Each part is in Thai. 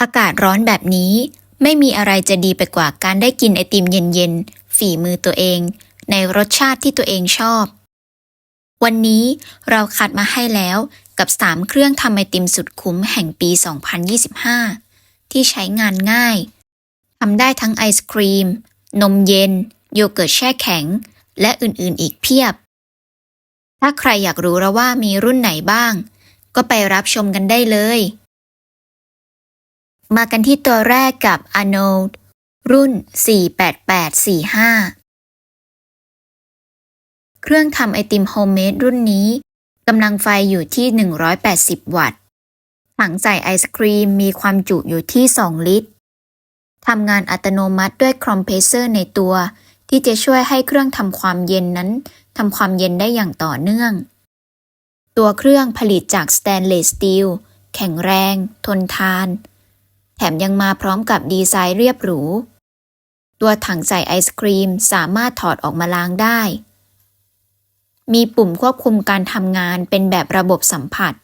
อากาศร้อนแบบนี้ ไม่มีอะไรจะดีไปกว่าการได้กินไอติมเย็นๆ ฝีมือตัวเอง ในรสชาติที่ตัวเองชอบ วันนี้เราคัดมาให้แล้วกับ 3 เครื่องทำไอติมสุดคุ้มแห่งปี 2025 ที่ใช้งานง่ายทำได้ทั้งไอศครีม นมเย็น โยเกิร์ตแช่แข็ง และอื่นๆอีกเพียบ ถ้าใครอยากรู้แล้วว่ามีรุ่นไหนบ้าง ก็ไปรับชมกันได้เลย มากันที่ตัวแรกกับ Arnold รุ่น 48845 เครื่องทำไอติมโฮมเมดรุ่นนี้กำลังไฟอยู่ที่ 180 วัตต์ ถังใส่ไอศครีมมีความจุอยู่ที่ 2 ลิตร ทำงานอัตโนมัติด้วยคอมเพรสเซอร์ในตัว ที่จะช่วยให้เครื่องทำความเย็นนั้นทำความเย็นได้อย่างต่อเนื่อง ตัวเครื่องผลิตจากสแตนเลสสตีลแข็งแรง ทนทาน แถมยังมาพร้อมกับดีไซน์เรียบหรู ตัวถังใส่ไอศครีมสามารถถอดออกมาล้างได้ มีปุ่มควบคุมการทำงานเป็นแบบระบบสัมผัส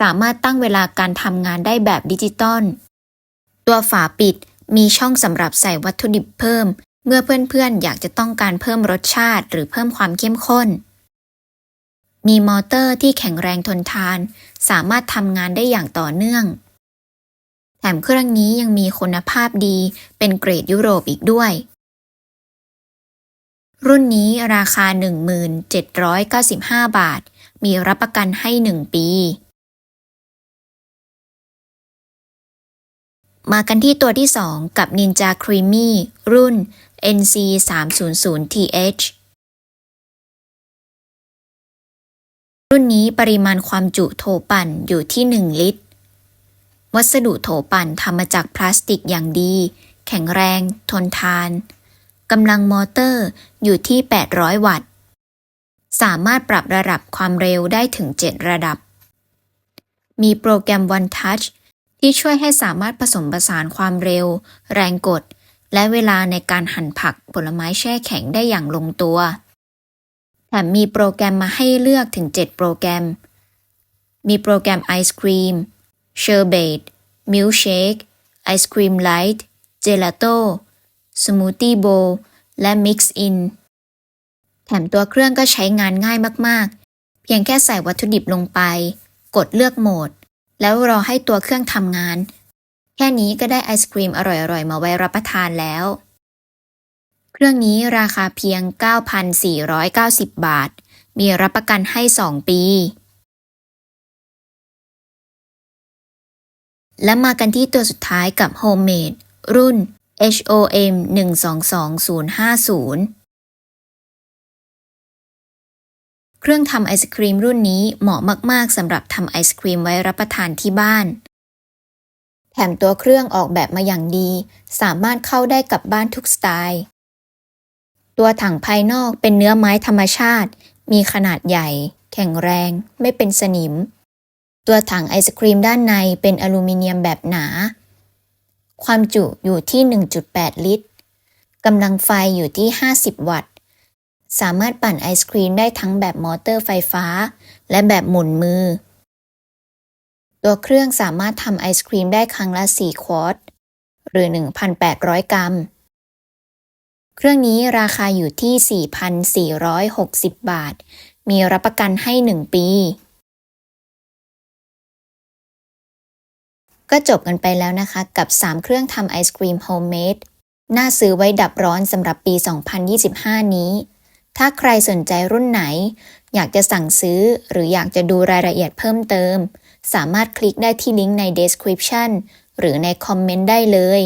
สามารถตั้งเวลาการทำงานได้แบบดิจิตอล ตัวฝาปิดมีช่องสำหรับใส่วัตถุดิบเพิ่ม เมื่อเพื่อนๆ อยากจะต้องการเพิ่มรสชาติหรือเพิ่มความเข้มข้น มีมอเตอร์ที่แข็งแรงทนทาน สามารถทำงานได้อย่างต่อเนื่อง แถมเครื่องนี้ยังมีคุณภาพดี เป็นเกรดยุโรปอีกด้วย รุ่นนี้ราคา 1795 บาท มีรับประกันให้ 1 ปี มากันที่ตัวที่ 2 กับ Ninja Creamy รุ่น NC 300 TH รุ่นนี้ปริมาณความจุโถปั่นอยู่ที่ 1 ลิตร วัสดุโถปั่นทำมาจากพลาสติกอย่างดี แข็งแรง ทนทานกำลังมอเตอร์อยู่ที่ 800 วัตต์ สามารถปรับระดับความเร็วได้ถึง 7 ระดับ มีโปรแกรม One Touch ที่ช่วยให้สามารถผสมผสานความเร็ว แรงกด และเวลาในการหั่นผักผลไม้แช่แข็งได้อย่างลงตัว แถมมีโปรแกรมมาให้เลือกถึง 7 โปรแกรม มีโปรแกรมไอศครีม เชอร์เบตมิลเชคไอศครีมไลท์เจลาโต้สมูทตี้โบและ Mix In แถมตัวเครื่องก็ใช้งานง่ายมากๆ เพียงแค่ใส่วัตถุดิบลงไป กดเลือกโหมด แล้วรอให้ตัวเครื่องทำงาน แค่นี้ก็ได้ไอศครีมอร่อยๆ มาไว้รับประทานแล้ว เครื่องนี้ราคาเพียง 9,490 บาท มีรับประกันให้ 2 ปี และมากันที่ตัวสุดท้ายกับ Homemade รุ่น HOM 122050เครื่องทำไอศครีมรุ่นนี้เหมาะมากๆสำหรับทำไอศครีมไว้รับประทานที่บ้าน แถมตัวเครื่องออกแบบมาอย่างดี สามารถเข้าได้กับบ้านทุกสไตล์ ตัวถังภายนอกเป็นเนื้อไม้ธรรมชาติ มีขนาดใหญ่ แข็งแรง ไม่เป็นสนิม ตัวถังไอศครีมด้านในเป็นอลูมิเนียมแบบหนา ความจุอยู่ที่ 1.8 ลิตร กำลังไฟอยู่ที่ 50 วัตต์ สามารถปั่นไอศครีมได้ทั้งแบบมอเตอร์ไฟฟ้า และแบบหมุนมือ ตัวเครื่องสามารถทำไอศครีมได้ครั้งละ 4 ควอตหรือ 1,800 กรัม เครื่องนี้ราคาอยู่ที่ 4,460 บาท มีรับประกันให้ 1 ปี ก็จบกันไปแล้วนะคะ กับ 3 เครื่องทำไอศครีมโฮมเมดน่าซื้อไว้ดับร้อนสำหรับปี 2025 นี้ ถ้าใครสนใจรุ่นไหน อยากจะสั่งซื้อ หรืออยากจะดูรายละเอียดเพิ่มเติม สามารถคลิกได้ที่ลิงก์ใน description หรือในคอมเมนต์ได้เลย